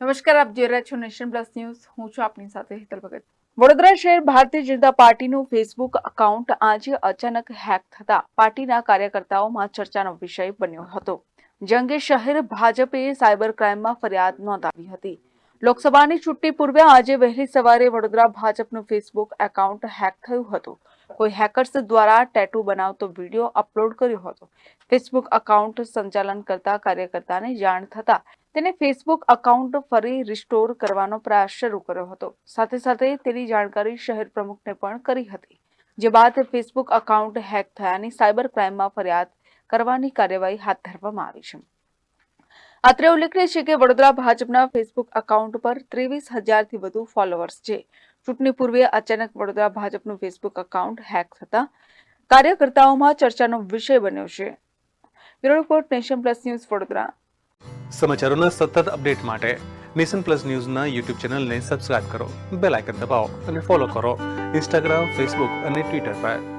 નમસ્કાર, આપ જોઈ રહ્યા છો નેશન પ્લસ ન્યૂઝ. હું છું આપની સાથે હિતલ ભગત. વડોદરા શહેર ભારતીય જનતા પાર્ટીનું ફેસબુક એકાઉન્ટ આજે અચાનક હેક થતા પાર્ટીના કાર્યકર્તાઓમાં ચર્ચાનો વિષય બન્યો હતો. જે અંગે શહેર ભાજપે સાયબર ક્રાઇમમાં ફરિયાદ નોંધાવી હતી. લોકસભાની ચૂંટણી પૂર્વે આજે વહેલી સવારે વડોદરા ભાજપનું ફેસબુક એકાઉન્ટ હેક થયું હતું. કોઈ હેકર્સ દ્વારા ટેટુ બનાવતો વીડિયો અપલોડ કર્યો હતો. ફેસબુક એકાઉન્ટ સંચાલન કરતા કાર્યકર્તાને જાણ થતા તેને ફેસબુક એકાઉન્ટ ફરી રિસ્ટોર કરવાનો પ્રયાસ શરૂ કર્યો હતો. સાથે સાથે તેની જાણકારી શહેર પ્રમુખને પણ કરી હતી. જે બાદ ફેસબુક એકાઉન્ટ હેક થયાની સાયબર ક્રાઇમમાં ફરિયાદ કરવાની કાર્યવાહી હાથ ધરવામાં આવી છે. અત્રે ઉલ્લેખનીય છે કે વડોદરા ભાજપના ફેસબુક એકાઉન્ટ પર ત્રેવીસ હજારથી વધુ ફોલોઅર્સ છે. ચૂંટણી પૂર્વે અચાનક વડોદરા ભાજપનું ફેસબુક એકાઉન્ટ હેક થતા કાર્યકર્તાઓમાં ચર્ચાનો વિષય બન્યો છે. Bureau report, nation plus news Vadodara. સમાચારોના સતત અપડેટ માટે નેશન પ્લસ ન્યૂઝના યુટ્યુબ ચેનલને સબસ્ક્રાઇબ કરો બેલ આઇકન દબાવો અને ફોલો કરો. ઇન્સ્ટાગ્રામ ફેસબુક અને ટ્વિટર પર.